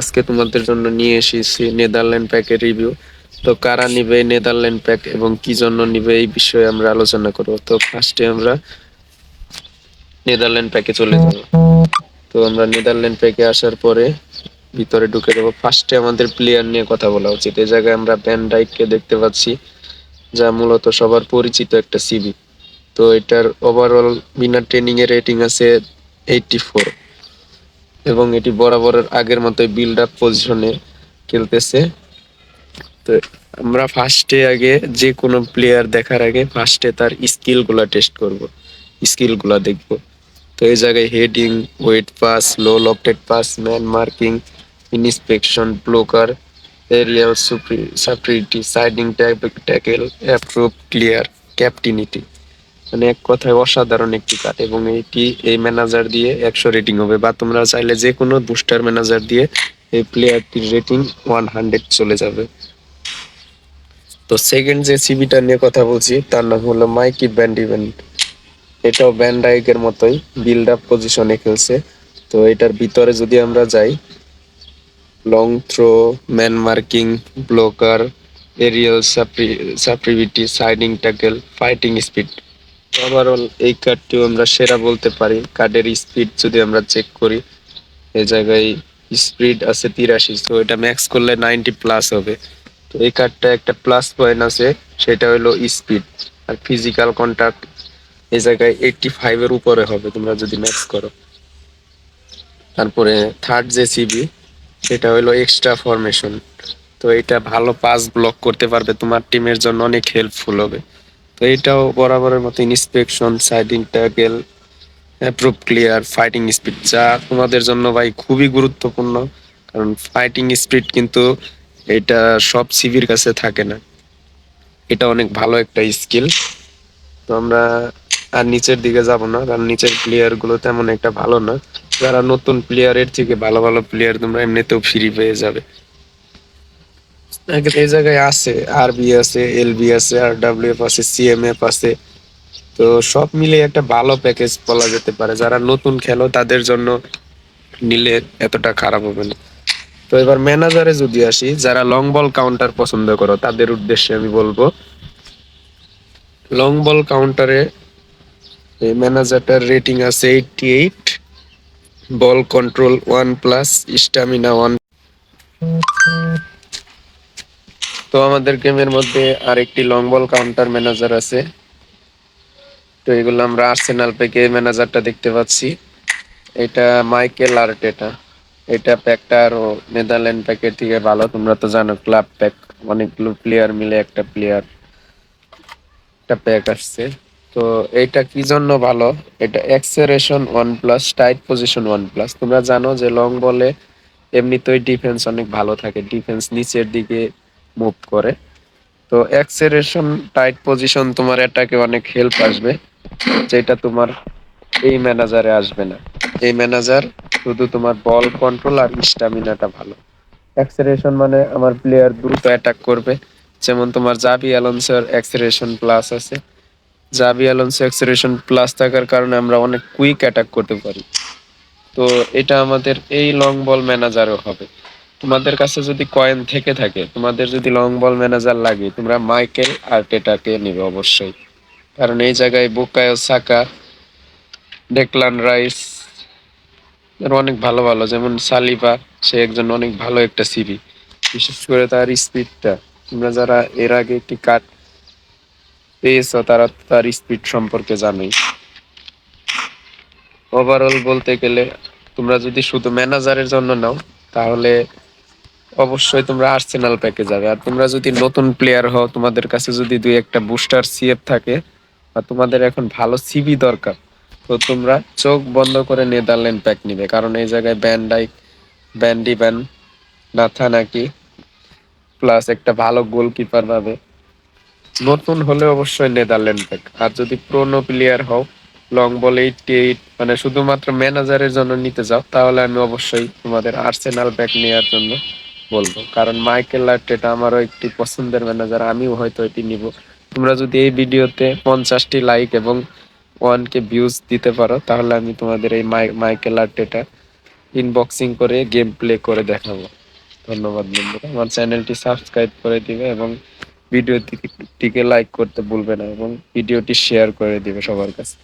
আজকে তোমাদের জন্য নিয়ে এসেছি নেদারল্যান্ড প্যাকের রিভিউ। তো কারা নিবে নেদারল্যান্ড প্যাক এবং কি জন্য নিবে এই বিষয়ে আমরা আলোচনা করব। তো ফার্স্টে আমরা নেদারল্যান্ড প্যাকে চলে যাব। তো আমরা নেদারল্যান্ড প্যাকে আসার পরে ভিতরে ঢুকে দেবো ফার্স্টে আমাদের প্লেয়ার নিয়ে কথা বলা উচিত। এই জায়গায় আমরা ব্যান ডাইককে দেখতে পাচ্ছি, যা মূলত সবার পরিচিত একটা সিবি তো এটার ওভারঅল বিনা ট্রেনিং এর রেটিং আছে এইটটি ফোর এবং এটি বরাবরের আগের মতোই বিল্ড আপ পজিশনে খেলতেছে। তো আমরা ফার্স্টে আগে যে কোনো প্লেয়ার দেখার আগে ফার্স্টে তার স্কিলগুলা টেস্ট করব। স্কিলগুলা দেখব। তো এই জায়গায় heading weighted pass low lofted pass man marking interception blocker aerial superiority sliding tackle approve clear captaincy মানে এক কথায় অসাধারণ একটি কার্ড এবং এটি এই ম্যানেজার দিয়ে একশো রেটিং হবে বা তোমরা চাইলে যে কোনো বুস্টার ম্যানেজার দিয়ে এই প্লেয়ারটির রেটিং ওয়ান হান্ড্রেড চলে যাবে। তো সেকেন্ড যে সিবিটা নিয়ে কথা বলছি, তার নাম হলো মাইকি ব্যান্ড ইভেন্ট এটাও ব্যান্ড ডাইকের মতোই বিল্ড আপ পজিশনে খেলছে। তো এটার ভিতরে যদি আমরা যাই long throw man marking blocker aerial superiority sliding tackle fighting speed overall এই কার্ডটিও আমরা সেরা বলতে পারি। কার্ডের স্পিড যদি আমরা চেক করি এই জায়গায় স্পিড আছে তিরাশি, তো এটা ম্যাক্স করলে নাইনটি প্লাস হবে। তো এই কার্ডটা একটা প্লাস পয়েন্ট আছে, সেটা হলো স্পিড আর ফিজিক্যাল কন্ট্যাক্ট এই জায়গায় এইটটি ফাইভের উপরে হবে, তোমরা যদি ম্যাক্স করো। তারপরে থার্ড যে সিবি সেটা হলো এক্সট্রা ফরমেশন তো এটা ভালো পাস ব্লক করতে পারবে, তোমার টিমের জন্য অনেক হেল্পফুল হবে। তো এটাও বরাবরের মতো interception sliding tackle approve clear fighting speed যা তোমাদের জন্য ভাই খুবই গুরুত্বপূর্ণ। কারণ ফাইটিং স্পিড কিন্তু এটা সব সিভির কাছে থাকে না। এটা অনেক ভালো একটা স্কিল তো আমরা আর নিচের দিকে যাব না, কারণ নিচের প্লেয়ারগুলো তেমন একটা ভালো না। যারা নতুন প্লেয়ারের থেকে ভালো ভালো প্লেয়ার তোমরা এমনিতেও ফ্রি পেয়ে যাবে। এই জায়গায় আছে আরবি আছে এলবি আছে আর ডাব্লিউ আছে সিএমএফ আছে। তো সব মিলে একটা ভালো প্যাকেজ বলা যেতে পারে। যারা নতুন খেলো, তাদের জন্য নিলে এতটা খারাপ হবে না। তো এবার ম্যানেজারে যদি আসি, যারা লং বল কাউন্টার পছন্দ করো, তাদের উদ্দেশ্যে আমি বলব লং বল কাউন্টারে এই ম্যানেজারটার রেটিং আছে eighty eight ball control one plus stamina one তো আমাদের গেমের মধ্যে আরেকটি লং বল কাউন্টার ম্যানেজার আছে। তো এগুলো আমরা আর্সেনাল পেকে ম্যানেজারটা দেখতে পাচ্ছি। এটা মাইকেল আর্টেটা এটা প্যাকটা আরও নেদারল্যান্ড প্যাকের থেকে ভালো। তোমরা তো জানো ক্লাব প্যাক অনেকগুলো প্লেয়ার মিলে একটা প্লেয়ার একটা প্যাক আসছে। তো এটা কি জন্য ভালো? এটা acceleration one plus tight position one plus তোমরা জানো যে লং বলে এমনিতেই ডিফেন্স অনেক ভালো থাকে। ডিফেন্স নিচের দিকে মুভ করে। তো এক্সেরেশন টাইট পজিশন তোমার এটাকে অনেক হেল্প আসবে, যেটা তোমার এই ম্যানেজারে আসবে না। এই ম্যানেজার শুধু তোমার বল কন্ট্রোল আর স্টামিনাটা ভালো। অ্যাক্সেলেরেশন মানে আমার প্লেয়ার দ্রুত অ্যাটাক করবে। যেমন তোমার জাবি অ্যালোনসোর অ্যাক্সেলেরেশন প্লাস আছে। জাবি অ্যালোনসো অ্যাক্সেলেরেশন প্লাস থাকার কারণে আমরা অনেক কুইক অ্যাটাক করতে পারি। তো এটা আমাদের এই লং বল ম্যানেজারও হবে। তোমাদের কাছে যদি কয়েন থেকে থাকে, তোমাদের যদি লং বল ম্যানেজার লাগে, তোমরা মাইকেল আর্টেটাকে নেবে অবশ্যই। কারণ এই জায়গায় বুকায়ো সাকা ডেকলান রাইস অনেক ভালো ভালো, যেমন সালিবা সে একজন অনেক ভালো একটা সিবি বিশেষ করে তার স্পিডটা তোমরা যারা এর আগে একটি কাট পেয়েছ, তারা তার স্পিড সম্পর্কে জানোই। ওভারঅল বলতে গেলে, তোমরা যদি শুধু ম্যানেজারের জন্য নাও, তাহলে অবশ্যই তোমরা আর্সেনাল প্যাকে যাবে। আর তোমরা যদি নতুন প্লেয়ার হও, তোমাদের কাছে যদি দুই একটা বুস্টার সিএফ থাকে, বা তোমাদের এখন ভালো সিবি দরকার, তো তোমরা চোখ বন্ধ করে নেদারল্যান্ড প্যাক নিবে। কারণ এই জায়গায় ব্যান্ডাইক ব্যান্ডি ব্যান নাথা নাকি প্লাস একটা ভালো গোলকিপার পাবে। নতুন হলে অবশ্যই নেদারল্যান্ড প্যাক আর যদি প্রোনো প্লেয়ার হও লং বল এইটটি এইট মানে শুধুমাত্র ম্যানেজারের জন্য নিতে যাও, তাহলে আমি অবশ্যই তোমাদের আর্সেনাল ব্যাক নেওয়ার জন্য বলব। কারণ মাইকেল আর্টেটা আমারও একটি পছন্দের ম্যানেজার, আমিও হয়তো এটি নিব। তোমরা যদি এই ভিডিওতে পঞ্চাশটি লাইক এবং ওয়ান কে ভিউজ দিতে পারো, তাহলে আমি তোমাদের এই মাইকেল আর্টেটা ইনবক্সিং করে গেম প্লে করে দেখাবো। ধন্যবাদ বন্ধুরা। আমার চ্যানেলটি সাবস্ক্রাইব করে দিবে এবং ভিডিওটিকে লাইক করতে ভুলবে না এবং ভিডিওটি শেয়ার করে দিবে সবার কাছে।